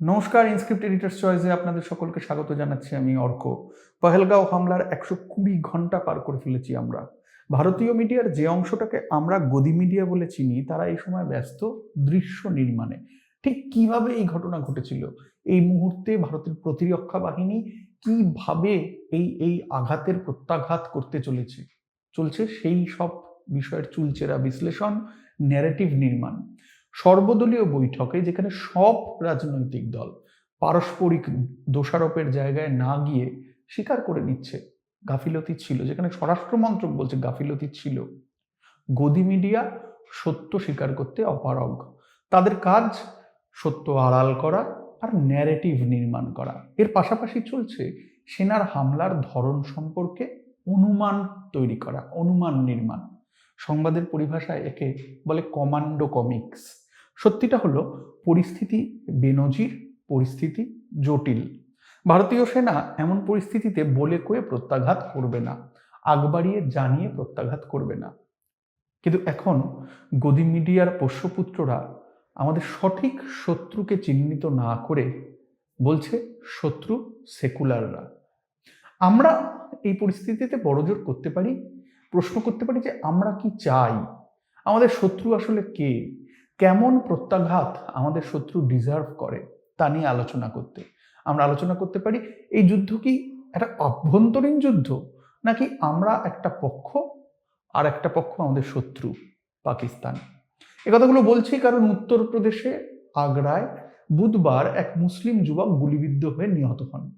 নমস্কার Inscript editors চয়েসে আপনাদের সকলকে স্বাগত জানাচ্ছি আমি অর্ক। পহেলগাঁও হামলার একশো কুড়ি ঘণ্টা পার করে ফেলেছি আমরা। ভারতীয় মিডিয়ার যে অংশটাকে আমরা গদি মিডিয়া বলে চিনি, তারা এই সময় ব্যস্ত দৃশ্য নির্মাণে। ঠিক কীভাবে এই ঘটনা ঘটেছিল? এই মুহূর্তে ভারতের প্রতিরক্ষা বাহিনী কীভাবে এই এই আঘাতের প্রত্যাঘাত করতে চলেছে? চলছে সেই সব বিষয়ের চুলচেরা বিশ্লেষণ ন্যারেটিভ নির্মাণ। সর্বদলীয় বৈঠকে যেখানে সব রাজনৈতিক দল পারস্পরিক দোষারোপের জায়গায় না গিয়ে স্বীকার করে নিচ্ছে, গাফিলতি ছিল। যেখানে স্বরাষ্ট্র মন্ত্রক বলছে গাফিলতি ছিল। গদি মিডিয়া সত্য স্বীকার করতে অপারগ। তাদের কাজ সত্য আড়াল করা আর ন্যারেটিভ নির্মাণ করা। এর পাশাপাশি চলছে সেনার হামলার ধরন সম্পর্কে অনুমান তৈরি করা, অনুমান নির্মাণ। সংবাদের পরিভাষায় একে বলে কমান্ডো কমিক্স সত্যিটা হলো পরিস্থিতি বেনজির, পরিস্থিতি জটিল। ভারতীয় সেনা এমন পরিস্থিতিতে বলে কয়ে প্রত্যাঘাত করবে না, আগ বাড়িয়ে জানিয়ে প্রত্যাঘাত করবে না। কিন্তু এখন গদি মিডিয়ার পোষ্যপুত্ররা আমাদের সঠিক শত্রুকে চিহ্নিত না করে বলছে শত্রু সেকুলাররা। আমরা এই পরিস্থিতিতে বড়জোর করতে পারি? প্রশ্ন করতে পারি যে আমরা কি চাই? আমাদের শত্রু আসলে কে? কেমন প্রত্যাঘাত আমাদের শত্রু ডিজার্ভ করে, তা নিয়ে আলোচনা করতে। আমরা আলোচনা করতে পারি, এই যুদ্ধ কি একটা অভ্যন্তরীণ যুদ্ধ, নাকি আমরা একটা পক্ষ আর একটা পক্ষ আমাদের শত্রু, পাকিস্তান? এ কথাগুলো বলছি কারণ উত্তরপ্রদেশে, আগ্রায় বুধবার এক মুসলিম যুবক গুলিবিদ্ধ হয়ে নিহত হন।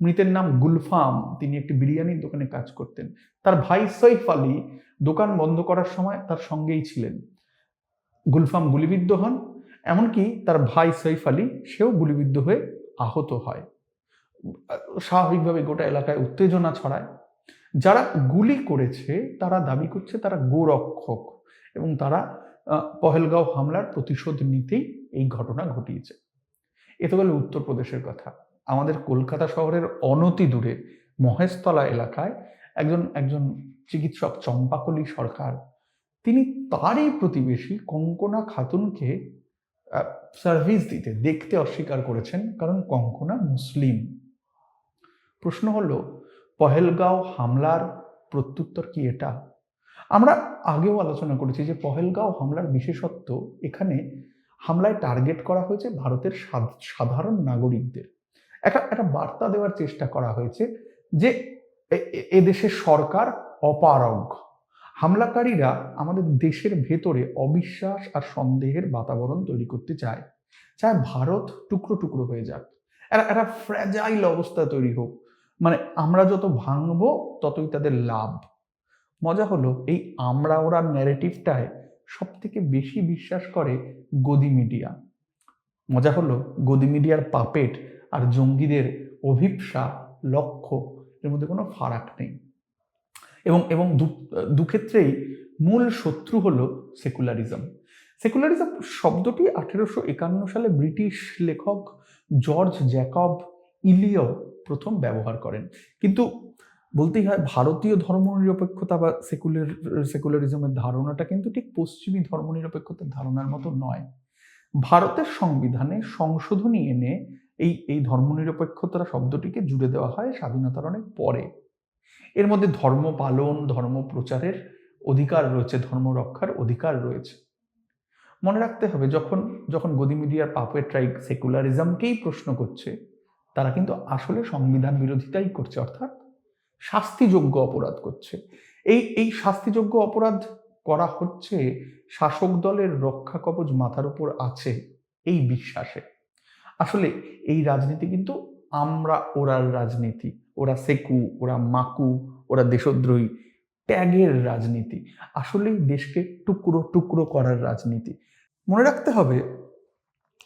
মৃতের নাম গুলফাম, তিনি একটি বিরিয়ানির দোকানে কাজ করতেন। তার ভাই সৈফ আলী দোকান বন্ধ করার সময় তার সঙ্গেই ছিলেন। গুলফাম গুলিবিদ্ধ হন, এমনকি তার ভাই সৈফ আলী সেও গুলিবিদ্ধ হয়ে আহত হয়। স্বাভাবিকভাবে গোটা এলাকায় উত্তেজনা ছড়ায়। যারা গুলি করেছে, তারা দাবি করছে তারা গোরক্ষক এবং তারা পহেলগাঁও হামলার প্রতিশোধ নিতেই এই ঘটনা ঘটিয়েছে। এ তো গেল উত্তরপ্রদেশের কথা। আমাদের কলকাতা শহরের অনতি দূরে মহেশতলা এলাকায় একজন একজন চিকিৎসক চম্পাকলি সরকার তিনি তারই প্রতিবেশী কঙ্কনা খাতুনকে সার্ভিস দিতে, দেখতে অস্বীকার করেছেন, কারণ কঙ্কনা মুসলিম। প্রশ্ন হলো, পহেলগাঁও হামলার প্রত্যুত্তর কি এটা? আমরা আগেও আলোচনা করেছি যে পহেলগাঁও হামলার বিশেষত্ব এখানে হামলায় টার্গেট করা হয়েছে ভারতের সাধারণ নাগরিকদের। একটা একটা বার্তা দেওয়ার চেষ্টা করা হয়েছে যে এদেশের সরকার অপারগ। হামলাকারীরা আমাদের দেশের ভেতরে অবিশ্বাস আর সন্দেহের বাতাবরণ তৈরি করতে চায়। চায় ভারত টুকরো টুকরো হয়ে যাক। একটা একটা ফ্র্যাজাইল অবস্থা তৈরি হোক। মানে আমরা যত ভাঙব, ততই তাদের লাভ। মজা হলো, এই আমরা ওরা ন্যারেটিভটায় সব থেকে বেশি বিশ্বাস করে গদি মিডিয়া মজা হলো, গদি মিডিয়ার পাপেট আর জঙ্গিদের অভিপ্সা, লক্ষ্য, এর মধ্যে কোনো ফারাক নেই। এবং এবং দুক্ষেত্রেই মূল শত্রু হলো সেকুলারিজম সেকুলারিজম শব্দটি আঠেরোশো একান্ন সালে ব্রিটিশ লেখক জর্জ জ্যাকব ইলিও প্রথম ব্যবহার করেন। কিন্তু বলতেই হয় ভারতীয় ধর্মনিরপেক্ষতা বা সেকুলার সেকুলারিজমের ধারণাটা কিন্তু ঠিক পশ্চিমী ধর্মনিরপেক্ষতার ধারণার মতো নয়। ভারতের সংবিধানে সংশোধনী এনে এই এই ধর্মনিরপেক্ষতা শব্দটিকে জুড়ে দেওয়া হয় স্বাধীনতার অনেক পরে। এর মধ্যে ধর্ম পালন, ধর্ম প্রচারের অধিকার রয়েছে, ধর্ম রক্ষার অধিকার রয়েছে। মনে রাখতে হবে, যখন যখন গদি মিডিয়ার পাপেট্রাই সেকুলারিজমকেই প্রশ্ন করছে, তারা কিন্তু আসলে সংবিধান বিরোধিতাই করছে, অর্থাৎ শাস্তিযোগ্য অপরাধ করছে। এই এই শাস্তিযোগ্য অপরাধ করা হচ্ছে শাসক দলের রক্ষা কবচ মাথার উপর আছে এই বিশ্বাসে। আসলে এই রাজনীতি কিন্তু আমরা ওরার রাজনীতি। ওরা সেকু, ওরা মাকু, ওরা দেশদ্রোহী ট্যাগের রাজনীতি। আসলেই দেশকে টুকরো টুকরো করার রাজনীতি। মনে রাখতে হবে,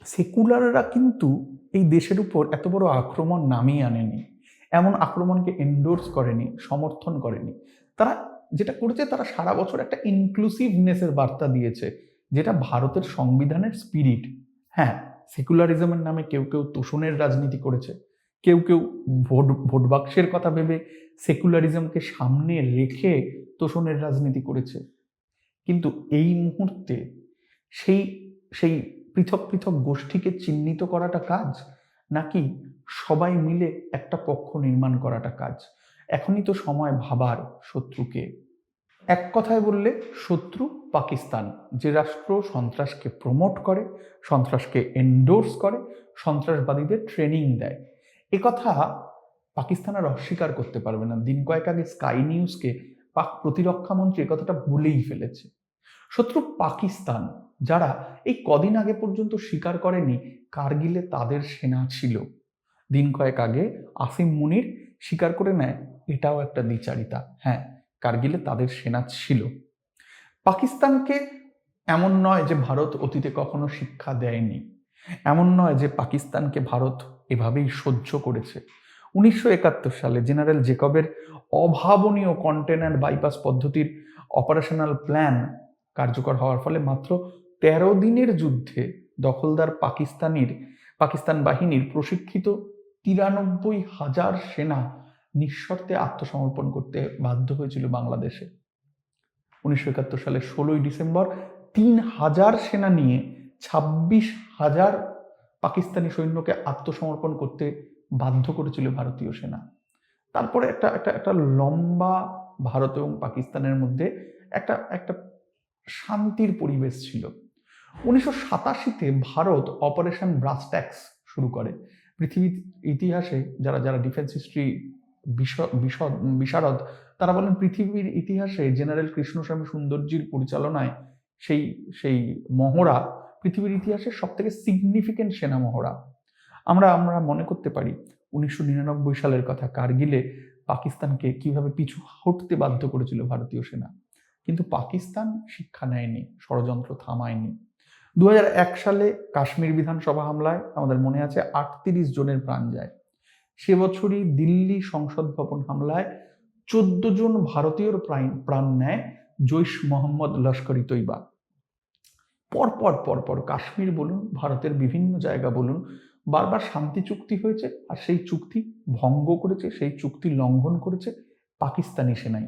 সেকুলাররা কিন্তু এই দেশের উপর এত বড় আক্রমণ নামিয়ে আনেনি। এমন আক্রমণকে এন্ডোর্স করেনি, সমর্থন করেনি। তারা যেটা করেছে, তারা সারা বছর একটা ইনক্লুসিভনেসের বার্তা দিয়েছে, যেটা ভারতের সংবিধানের স্পিরিট হ্যাঁ সেকুলারিজমের নামে কেউ কেউ তোষণের রাজনীতি করেছে। কেউ কেউ ভোট ভোট বাক্সের কথা ভেবে সেকুলারিজমকে সামনে রেখে তোষণের রাজনীতি করেছে। কিন্তু এই মুহূর্তে সেই সেই পৃথক পৃথক গোষ্ঠীকে চিহ্নিত করাটা কাজ, নাকি সবাই মিলে একটা পক্ষ নির্মাণ করাটা কাজ? এখনই তো সময় ভাবার শত্রুকে। এক কথায় বললে শত্রু পাকিস্তান, যে রাষ্ট্র সন্ত্রাসকে প্রমোট করে, সন্ত্রাসকে এন্ডোর্স করে, সন্ত্রাসবাদীদের ট্রেনিং দেয়। কথা পাকিস্তান আর অস্বীকার করতে পারবে না। দিন কয়েক আগে স্কাই নিউজকে পাক প্রতিরক্ষা মন্ত্রী কথাটা বলেই ফেলেছে। শত্রু পাকিস্তান, যারা এই কদিন আগে পর্যন্ত স্বীকার করেনি, কার্গিলে তাদের সেনা ছিল। দিন কয়েক আগে আসিম মুনির স্বীকার করে নেয়, এটাও একটা দ্বিচারিতা। হ্যাঁ কার্গিলে তাদের সেনা ছিল। পাকিস্তানকে এমন নয় যে ভারত অতীতে কখনো শিক্ষা দেয়নি। এমন নয় যে পাকিস্তানকে ভারত এভাবেই সহ্য করেছে। উনিশশো একাত্তর সালে জেনারেল জেকবের অভাবনীয় কন্টেনার বাইপাস পদ্ধতির অপারেশনাল প্ল্যান কার্যকর হওয়ার ফলে মাত্র তেরো দিনের যুদ্ধে দখলদার পাকিস্তানির, পাকিস্তান বাহিনীর প্রশিক্ষিত তিরানব্বই হাজার সেনা নিঃশর্তে আত্মসমর্পণ করতে বাধ্য হয়েছিল বাংলাদেশে। উনিশশো একাত্তর সালে ষোলোই ডিসেম্বর তিন হাজার সেনা নিয়ে ছাব্বিশ হাজার পাকিস্তানি সৈন্যকে আত্মসমর্পণ করতে বাধ্য করেছিল ভারতীয় সেনা। তারপরে একটা একটা একটা লম্বা ভারত এবং পাকিস্তানের মধ্যে একটা একটা শান্তির পরিবেশ ছিল। উনিশশো সাতাশিতে ভারত অপারেশন ব্রাস্ট্যাক্স শুরু করে। পৃথিবীর ইতিহাসে যারা যারা ডিফেন্স হিস্ট্রি বিশদ বিশারদ, তারা বলেন পৃথিবীর ইতিহাসে জেনারেল কৃষ্ণস্বামী সুন্দরজির পরিচালনায় সেই সেই মহড়া পৃথিবীর ইতিহাসের সব থেকে সিগনিফিকেন্ট সেনা মহড়া আমরা আমরা মনে করতে পারি, উনিশশো নিরানব্বই সালের কথা কার্গিলে পাকিস্তানকে কীভাবে পিছু হটতে বাধ্য করেছিল ভারতীয় সেনা। কিন্তু পাকিস্তান শিক্ষা নেয়নি, ষড়যন্ত্র থামায়নি। দু হাজার এক সালে কাশ্মীর বিধানসভা হামলায় আমাদের মনে আছে আটত্রিশ জনের প্রাণ যায়। সে বছরই দিল্লি সংসদ ভবন হামলায় চোদ্দ জন ভারতীয়র প্রাণ নেয় জৈশ মোহাম্মদ লস্করি তৈবা পরপর পরপর কাশ্মীর বলুন, ভারতের বিভিন্ন জায়গা বলুন, বারবার শান্তি চুক্তি হয়েছে আর সেই চুক্তি ভঙ্গ করেছে, সেই চুক্তি লঙ্ঘন করেছে পাকিস্তানি সেনাই।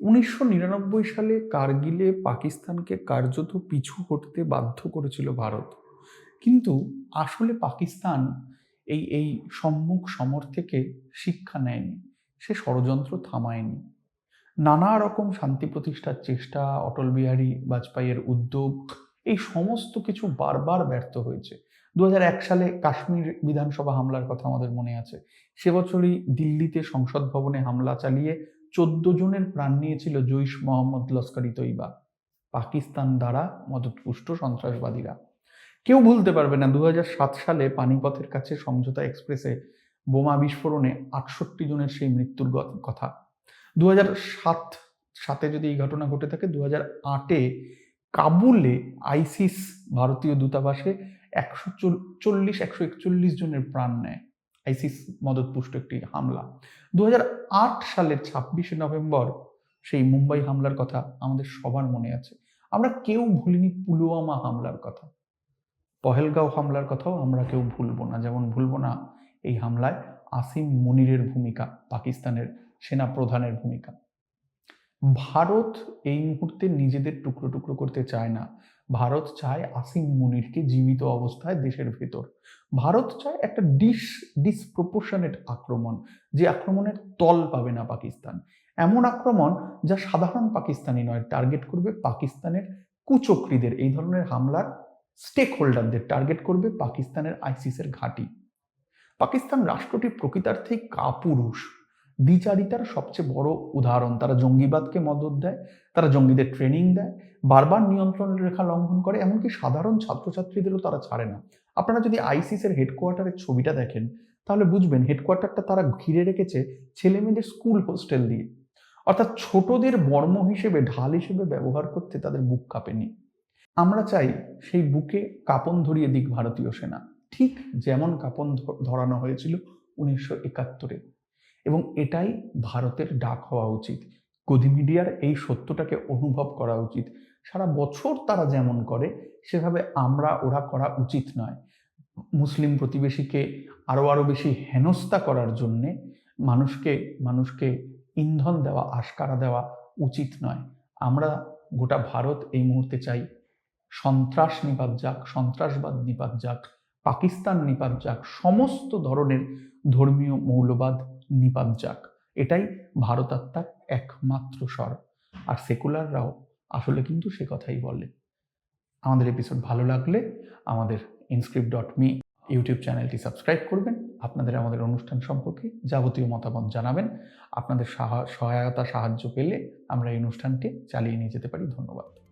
উনিশশো নিরানব্বই সালে কার্গিলে পাকিস্তানকে কার্যত পিছু হটতে বাধ্য করেছিল ভারত। কিন্তু আসলে পাকিস্তান এই এই সম্মুখ সমর থেকে শিক্ষা নেয়নি, সে ষড়যন্ত্র থামায়নি। নানা রকম শান্তি প্রতিষ্ঠার চেষ্টা, অটল বিহারী বাজপেয়ীর উদ্যোগ, এই সমস্ত কিছু বারবার ব্যর্থ হয়েছে। দু হাজার এক সালে কাশ্মীর বিধানসভা হামলার কথা আমাদের মনে আছে। সে বছরই দিল্লিতে সংসদ ভবনে হামলা চালিয়ে চোদ্দ জনের প্রাণ নিয়েছিল জৈশ মোহাম্মদ লস্করি তৈবা পাকিস্তান দ্বারা মদতপুষ্ট সন্ত্রাসবাদীরা। কেউ ভুলতে পারবে না দু হাজার সাত সালে পানিপথের কাছে সমঝোতা এক্সপ্রেসে বোমা বিস্ফোরণে আটষট্টি জনের সেই মৃত্যুর কথা। দু সাত, সাতে যদি এই ঘটনা ঘটে থাকে দু হাজার আটে কাবুলে আইসিস ভারতীয় দূতাবাসে একশো চল্লিশ, একশো একচল্লিশ জনের প্রাণ নেয় আইসিস মদতপুষ্ট একটি হামলা। দু আট সালের ছাব্বিশে নভেম্বর সেই মুম্বাই হামলার কথা আমাদের সবার মনে আছে। আমরা কেউ ভুলিনি পুলওয়ামা হামলার কথা। পহেলগাঁও হামলার কথাও আমরা কেউ ভুলবো না। যেমন ভুলবো না এই হামলায় আসিম মুনিরের ভূমিকা পাকিস্তানের সেনা প্রধানের ভূমিকা। ভারত এই মুহূর্তে নিজেদের টুকরো টুকরো করতে চায় না। ভারত চায় আসিম মুনিরকে জীবিত অবস্থায় দেশের ভেতর। ভারত চায় একটা ডিস ডিসপ্রপোর্শনেট আক্রমণ, যে আক্রমণের তল পাবে না পাকিস্তান। এমন আক্রমণ যা সাধারণ পাকিস্তানি নয় টার্গেট করবে পাকিস্তানের কুচক্রীদের। এই ধরনের হামলার স্টেক হোল্ডারদের টার্গেট করবে পাকিস্তানের আইসিসের ঘাঁটি। পাকিস্তান রাষ্ট্রটি প্রকৃতার্থেই কাপুরুষ। দ্বিচারিতার সবচেয়ে বড় উদাহরণ, তারা জঙ্গিবাদকে মদত দেয়, তারা জঙ্গিদের ট্রেনিং দেয়, বারবার নিয়ন্ত্রণ রেখা লঙ্ঘন করে, এমনকি সাধারণ ছাত্রছাত্রীদেরও তারা ছাড়ে না। আপনারা যদি আইসিসের হেডকোয়ার্টারের ছবিটা দেখেন, তাহলে বুঝবেন হেডকোয়ার্টারটা তারা ঘিরে রেখেছে ছেলে মেয়েদের স্কুল হোস্টেল দিয়ে। অর্থাৎ ছোটদের বর্ম হিসেবে, ঢাল হিসেবে ব্যবহার করতে তাদের বুক কাঁপেনি। আমরা চাই সেই বুকে কাপন ধরিয়ে দিক ভারতীয় সেনা। ঠিক যেমন কাপন ধরানো হয়েছিল উনিশশো একাত্তরে। এবং এটাই ভারতের ডাক হওয়া উচিত। গদি মিডিয়ার এই সত্যটাকে অনুভব করা উচিত। সারা বছর তারা যেমন করে, সেভাবে আমরা, ওরা করা উচিত নয়। মুসলিম প্রতিবেশীকে আরও আরও বেশি হেনস্থা করার জন্যে মানুষকে মানুষকে ইন্ধন দেওয়া, আশকারা দেওয়া উচিত নয়। আমরা গোটা ভারত এই মুহূর্তে চাই, সন্ত্রাস নিপাত যাক, সন্ত্রাসবাদ নিপাত যাক, পাকিস্তান নিপাত যাক, সমস্ত ধরনের ধর্মীয় মৌলবাদ নিপাত যাক। এটাই ভারতাত্মার একমাত্র স্বর। আর সেকুলাররাও আসলে কিন্তু সে কথাই বলে। আমাদের এপিসোড ভালো লাগলে আমাদের ইনস্ক্রিপ্ট ডট মি ইউটিউব চ্যানেলটি সাবস্ক্রাইব করবেন। আপনাদের আমাদের অনুষ্ঠান সম্পর্কে যাবতীয় মতামত জানাবেন। আপনাদের সাহা- সহায়তা, সাহায্য পেলে আমরা এই অনুষ্ঠানটি চালিয়ে নিয়ে যেতে পারি। ধন্যবাদ।